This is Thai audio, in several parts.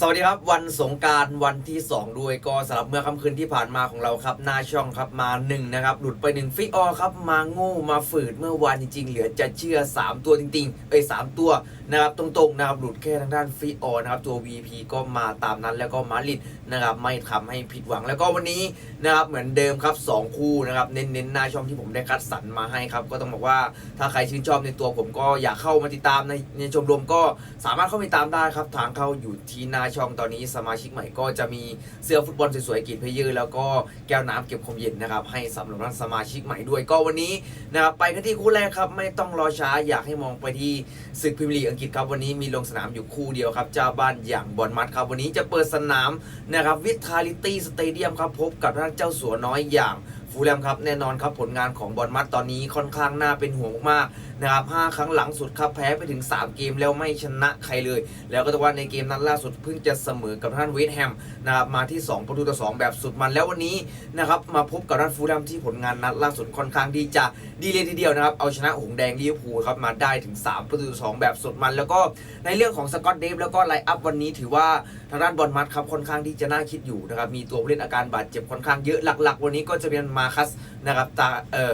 สวัสดีครับวันสงการวันที่ 2 ด้วยก็สำหรับเมื่อค่ำคืนที่ผ่านมาของเราครับ หน้าช่องครับมา1นะครับหลุดไป1ฟิกออครับ มาโง่มาฝืดเมื่อวานจริงๆ เหลือจะเชื่อ 3 ตัวจริงๆเอ้ยสามตัวนะครับตรงๆนะครับหลุดแค่ทางด้านฟิกออนะครับตัว VP ก็มาตามนั้นแล้วก็มาลิดนะครับไม่ทำให้ผิดหวังแล้วก็วันนี้นะครับเหมือนเดิมครับ 2 คู่นะครับเน้นๆหน้าช่องที่ผมได้คัดสรรมาให้ครับก็ต้องบอกว่าถ้าใครชื่นชอบในตัวผมก็อยากเข้ามาติดตามในในชมรมก็สามารถเข้าไปตามได้ครับทางเข้าอยู่ที่หน้าช่องตอนนี้สมาชิกใหม่ก็จะมีเสื้อฟุตบอลสวยๆกีดเพเยอแล้วก็แก้วน้ำเก็บความเย็นนะครับให้สำหรับท่านสมาชิกใหม่ด้วยก็วันนี้นะครับไปกันที่คู่แรกครับไม่ต้องรอช้าอยากให้มองไปที่ศึกพรีเมียร์ลีกอังกฤษครับวันนี้มีลงสนามอยู่คู่เดียวครับเจ้าบ้านอย่างบอลมัดครับวันนี้จะเปิดสนามนะครับวิทาลิตี้สเตเดียมครับพบกับท่านเจ้าสัวน้อยอย่าง ฟูลแลมครับแน่นอนครับผลงานของบอลมัดตอนนี้ค่อนข้างน่าเป็นห่วงมากนะครับ5ครั้งหลังสุดครับแพ้ไปถึง 3 เกมแล้วไม่ชนะใครเลย แล้วก็แต่ว่าในเกมนั้นล่าสุดเพิ่งจะเสมอกับท่านเวสแฮมนะครับมาที่ 2 ประตูต่อ 2 แบบสุดมันแล้ววันนี้นะครับมาพบกับท่านฟูลแลมที่ผลงานนัดล่าสุดค่อนข้างที่จะดีเลยทีเดียวนะครับเอาชนะหงแดงลิเวอร์พูลครับมาได้ถึง 3 ประตูต่อ2แบบสุดมัน แล้วก็ในเรื่องของสกอตเดฟแล้วก็ไลอัพวันนี้ถือว่าทางด้านบอลมัดครับค่อนข้างที่จะน่าคิดอยู่นะครับมีตัวผู้เล่นอาการบาดเจ็บค่อนข้างเยอะหลัก ๆ วันนี้ก็จะเป็นมาคัสนะครับตาเอ่อ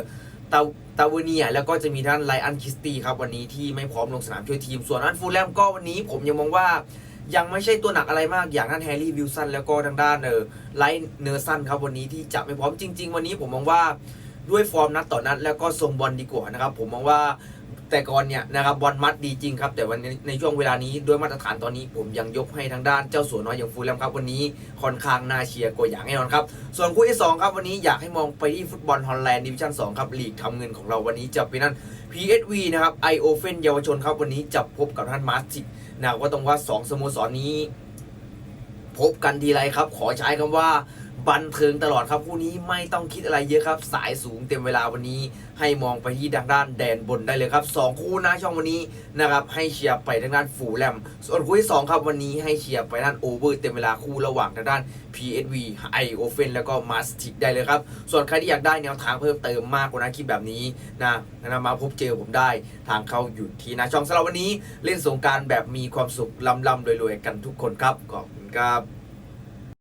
ตาตาเวเนียแล้วก็จะมีท่านไลอันคิสตี้ครับวันนี้ที่ไม่พร้อมลงสนามช่วยทีม ส่วนอันฟูลแลมก็วันนี้ผมยังมองว่ายังไม่ใช่ตัวหนักอะไรมากอย่างท่านแฮร์รี่วิลสันแล้วก็ทางด้านเออไลเนอร์สันครับวันนี้ที่จะไม่พร้อมจริง ๆ วันนี้ผมมองว่าด้วยฟอร์มนัดต่อนัดแล้วก็ทรงบอลดีกว่านะครับผมมองว่า แต่ก่อนเนี่ยนะครับบอลมัดดีจริงครับ แต่วันนี้ในช่วงเวลานี้ด้วยมาตรฐานตอนนี้ผมยังยกให้ทางด้านเจ้าสัวน้อยอย่างฟูลแลมครับ วันนี้ค่อนข้างน่าเชียร์กว่าอย่างแน่นอนครับ ส่วนคู่ที่ 2 ครับวันนี้อยากให้มองไปที่ฟุตบอลฮอลแลนด์ดิวิชั่น2ครับลีกทำเงินของเราวันนี้จะเป็นนั่น PSV นะครับไอโอเฟนเยาวชนครับวันนี้จะพบกับท่านมาสติกนะว่าต้องว่า 2 สโมสรนี้ พบกันทีไรครับ ขอใช้คำว่า บันเทิงตลอดครับคู่นี้ไม่ต้องคิดอะไรเยอะครับ สายสูงเต็มเวลาวันนี้ ให้มองไปที่ทางด้านแดนบนได้เลยครับสองคู่หน้าช่องวันนี้นะครับให้เชียร์ไปทางด้านฟูแลม ส่วนคู่ที่สองครับวันนี้ให้เชียร์ไปด้านโอเวอร์เต็มเวลาคู่ระหว่างทางด้าน PSV ไอโอเฟนแล้วก็มาสติกได้เลยครับ ส่วนใครที่อยากได้แนวทางเพิ่มเติมมากกว่านั้นคลิปแบบนี้นะนะมาพบเจอผมได้ทางเข้าอยู่ที่หน้าช่องสำหรับวันนี้ เล่นสงการแบบมีความสุขลำๆรวยๆกันทุกคนครับขอบคุณครับ